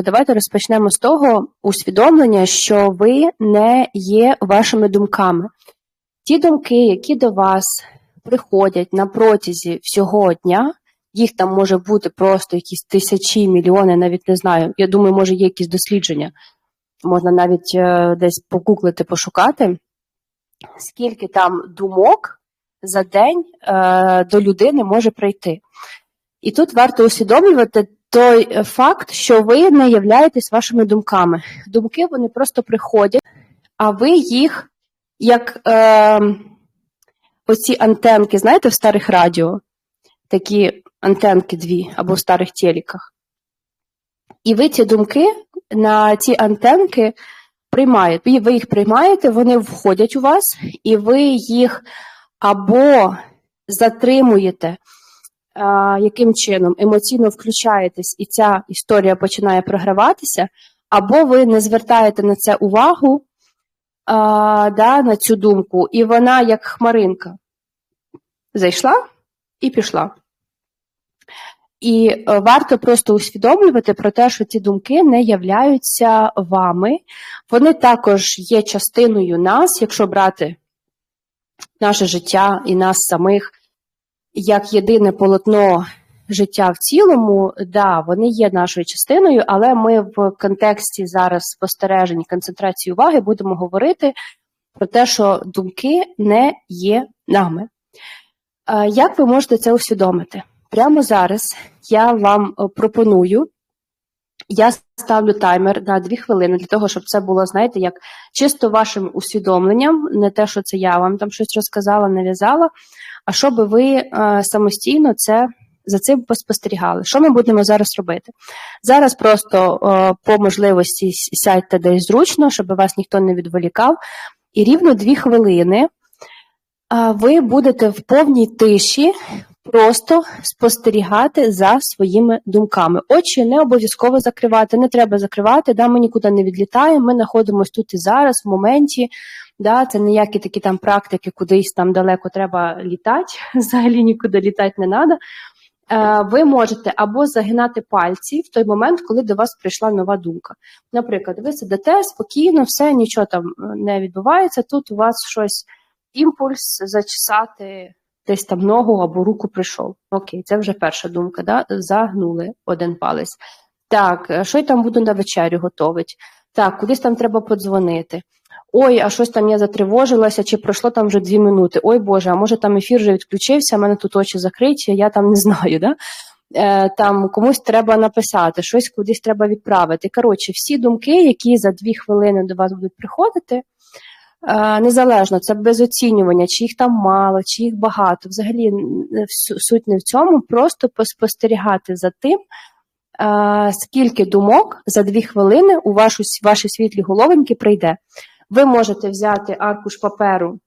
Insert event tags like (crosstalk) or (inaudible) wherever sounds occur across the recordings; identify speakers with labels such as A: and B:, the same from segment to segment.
A: Давайте розпочнемо з того усвідомлення, що ви не є вашими думками. Ті думки, які до вас приходять на протязі всього дня, їх там може бути просто якісь тисячі, мільйони, навіть не знаю. Я думаю, може є якісь дослідження. Можна навіть е, десь погуглити, пошукати, скільки там думок за день е, до людини може прийти. І тут варто усвідомлювати той е, факт, що ви не являєтесь вашими думками. Думки вони просто приходять, а ви їх, як е, оці антенки, знаєте, в старих радіо, такі антенки дві або в старих телеках. І ви ці думки на ці антенки приймаєте. Ви їх приймаєте, вони входять у вас, і ви їх або затримуєте яким чином емоційно включаєтесь, і ця історія починає програватися, або ви не звертаєте на це увагу, а, да, на цю думку, і вона, як хмаринка, зайшла і пішла. І е, варто просто усвідомлювати про те, що ці думки не являються вами. Вони також є частиною нас, якщо брати наше життя і нас самих як єдине полотно життя в цілому, да, вони є нашою частиною, але ми в контексті зараз спостережень концентрації уваги будемо говорити про те, що думки не є нами. Як ви можете це усвідомити? Прямо зараз я вам е, пропоную. Я ставлю таймер на дві хвилини для того, щоб це було, знаєте, як чисто вашим усвідомленням, не те, що це я вам там щось розказала, нав'язала, а щоб ви е, самостійно це за цим поспостерігали. Що ми будемо зараз робити? Зараз просто е, по можливості сядьте десь зручно, щоб вас ніхто не відволікав, і рівно дві хвилини ви будете в повній тиші. Просто спостерігати за своїми думками. Очі не обов'язково закривати, не треба закривати, да, ми нікуди не відлітаємо, ми знаходимося тут і зараз, в моменті, Да, Це ніякі такі там практики, кудись там далеко треба літати, (laughs) взагалі нікуди літати не треба. Ви можете або загинати пальці в той момент, коли до вас прийшла нова думка. Наприклад, ви сидите спокійно, все, нічого там е, не відбувається. Тут у вас щось імпульс зачесати десь там ногу або руку прийшов. Окей, це вже перша думка. да? Загнули один палець. Так, е, що я там буду на вечерю готувати? Так, кудись там треба подзвонити. Ой, а щось там я затривожилася, чи пройшло там вже дві минути. Ой Боже, а може там ефір вже відключився, а мене тут очі закриті, я там не (laughs) знаю. Да? Е, Там комусь треба написати, щось кудись треба відправити. Коротше, всі думки, які за дві хвилини до вас будуть приходити, е, незалежно, це без оцінювання, чи їх там мало, чи їх багато. Взагалі суть не в цьому, просто поспостерігати за тим. Е, скільки думок за дві хвилини у ваші світлі головеньки прийде. Ви можете взяти аркуш паперу,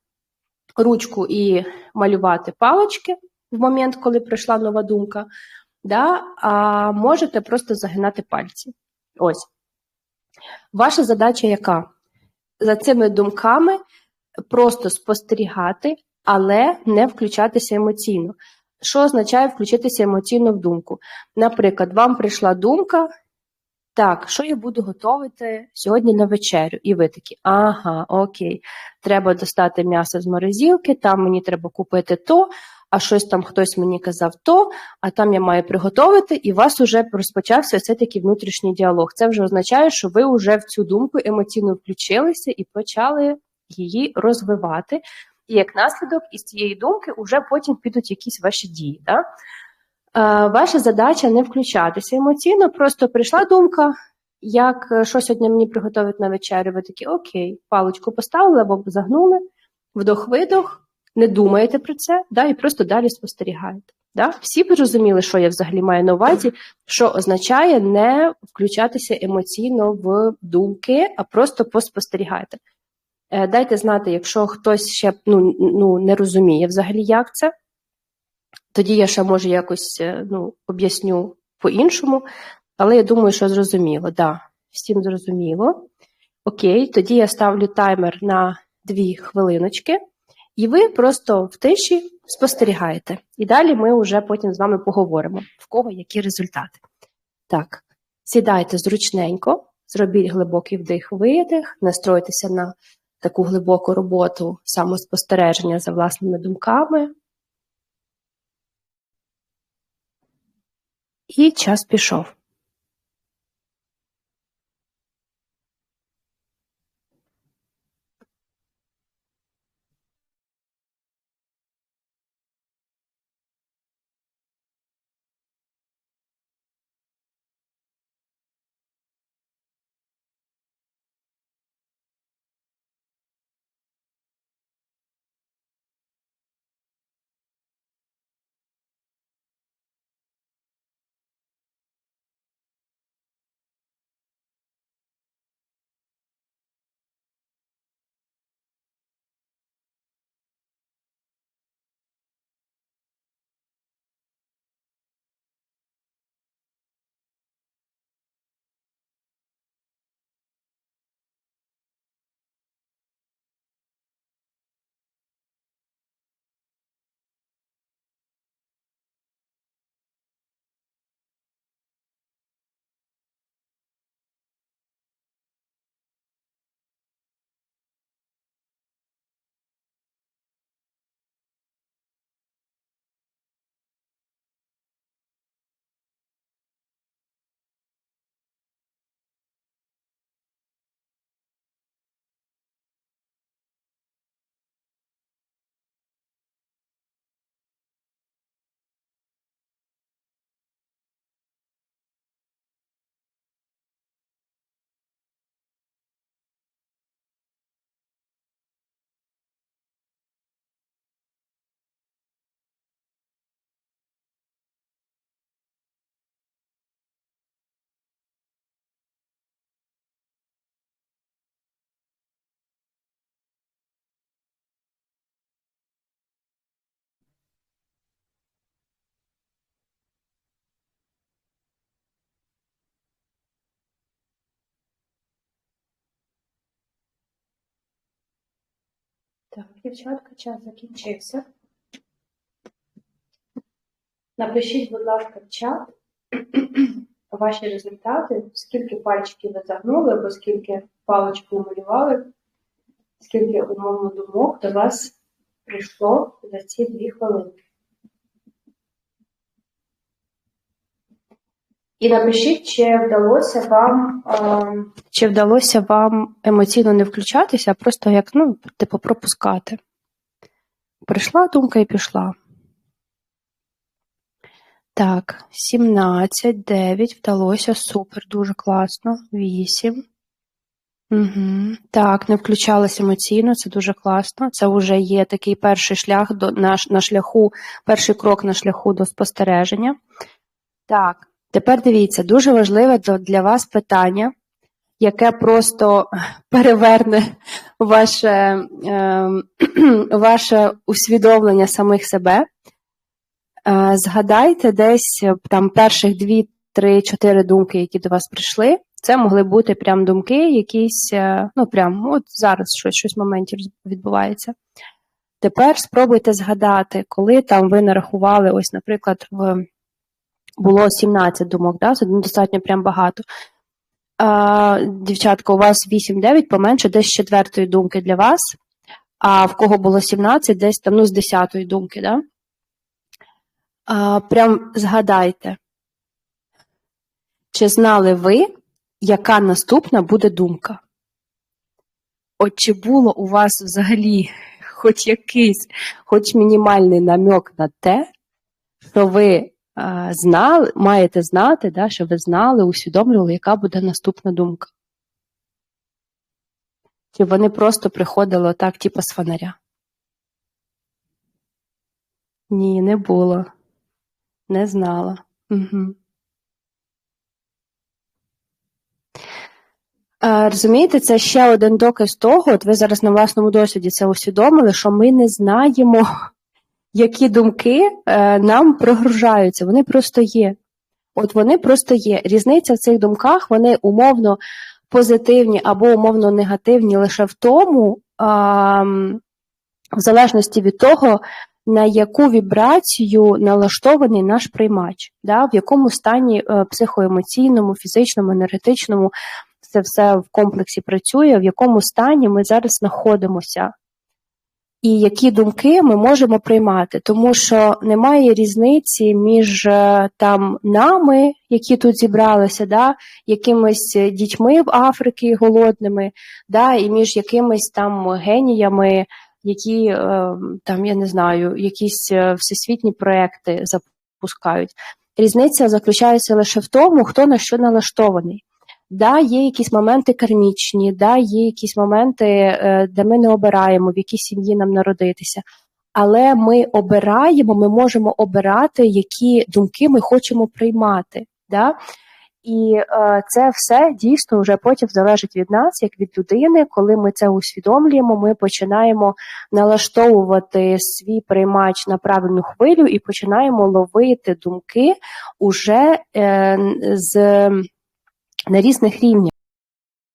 A: ручку і малювати палочки в момент, коли прийшла нова думка, да? а можете просто загинати пальці. Ось. Ваша задача яка? За цими думками просто спостерігати, але не включатися емоційно. Що означає включитися емоційно в думку? Наприклад, вам прийшла думка, так, що я буду готувати сьогодні на вечерю? І ви такі, ага, окей, треба достати м'ясо з морозилки, там мені треба купити то, а щось там хтось мені казав то, а там я маю приготувати, і у вас вже розпочався цей такий внутрішній діалог. Це вже означає, що ви вже в цю думку емоційно включилися і почали її розвивати. І як наслідок із цієї думки вже потім підуть якісь ваші дії. Да? Ваша задача не включатися емоційно, просто прийшла думка, як е, що сьогодні мені приготувати на вечерю. Ви такі окей, паличку поставили або загнули, вдох-видох, не думаєте про це, да, і просто далі спостерігаєте. Да? Всі б розуміли, що я взагалі маю на увазі, що означає не включатися емоційно в думки, а просто поспостерігайте. Е, дайте знати, якщо хтось ще ну, ну, не розуміє взагалі, як це. Тоді я ще може якось е, ну, об'ясню по-іншому, але я думаю, що зрозуміло. Да, всім зрозуміло. Окей, тоді я ставлю таймер на дві хвилиночки, і ви просто в тиші спостерігаєте. І далі ми вже потім з вами поговоримо, в кого які результати. Так, Сідайте зручненько, зробіть глибокий вдих-видих, настройтеся на таку глибоку роботу самоспостереження за власними думками. І час пішов. Так, дівчатка, час закінчився. Напишіть, будь ласка, в чат (clears throat) ваші результати, скільки пальчиків ви загнули, або скільки паличку малювали, скільки умовно думок до вас прийшло за ці дві хвилини. І напишіть, чи вдалося вам е, чи вдалося вам емоційно не включатися, а просто як ну, типу, пропускати. Прийшла думка і пішла. Так, 17, 9, вдалося, супер, дуже класно. 8. Угу. Так, не включалася емоційно, це дуже класно. Це вже є такий перший шлях до на, на шляху, перший крок на шляху до спостереження. Так, тепер дивіться, дуже важливе для вас питання, яке просто переверне ваше, е, (clears throat) ваше усвідомлення самих себе. Е, згадайте десь е, там перших дві, три, чотири думки, які до вас прийшли. Це могли бути прям думки, якісь, е, ну прям от зараз щось щось в моменті відбувається. Тепер спробуйте згадати, коли там ви нарахували, ось, наприклад, в було 17 думок, да? це достатньо прям багато. А, Дівчатка, у вас 8-9 поменше, десь з четвертої думки для вас, а в кого було 17, десь там ну, з десятої думки. Да? А, Прям згадайте, чи знали ви, яка наступна буде думка? От чи було у вас взагалі хоч якийсь, хоч мінімальний намек на те, що ви знали, маєте знати, да, що ви знали, усвідомлювали, яка буде наступна думка? Чи вони просто приходили так, типу з фонаря? Ні, не було. Не знала. Угу. Розумієте, це ще один доказ того, от ви зараз на власному досвіді це усвідомили, що ми не знаємо, які думки е, нам прогружаються. Вони просто є. От вони просто є. Різниця в цих думках, вони умовно позитивні або умовно негативні лише в тому, в залежності від того, на яку вібрацію налаштований наш приймач, да, в якому стані е, психоемоційному, фізичному, енергетичному це все в комплексі працює, в якому стані ми зараз знаходимося. І які думки ми можемо приймати, тому що немає різниці між е, там нами, які тут зібралися, да, якимись дітьми в Африці голодними, да, і між якимись там геніями, які е, там, я не знаю, якісь е, всесвітні проекти запускають. Різниця заключається лише в тому, хто на що налаштований. Да, є якісь моменти кармічні, да, є якісь моменти, е, де ми не обираємо, в якій сім'ї нам народитися. Але ми обираємо, ми можемо обирати, які думки ми хочемо приймати. Да? І е, це все дійсно вже потім залежить від нас, як від людини. Коли ми це усвідомлюємо, ми починаємо налаштовувати свій приймач на правильну хвилю і починаємо ловити думки уже е, з на різних рівнях.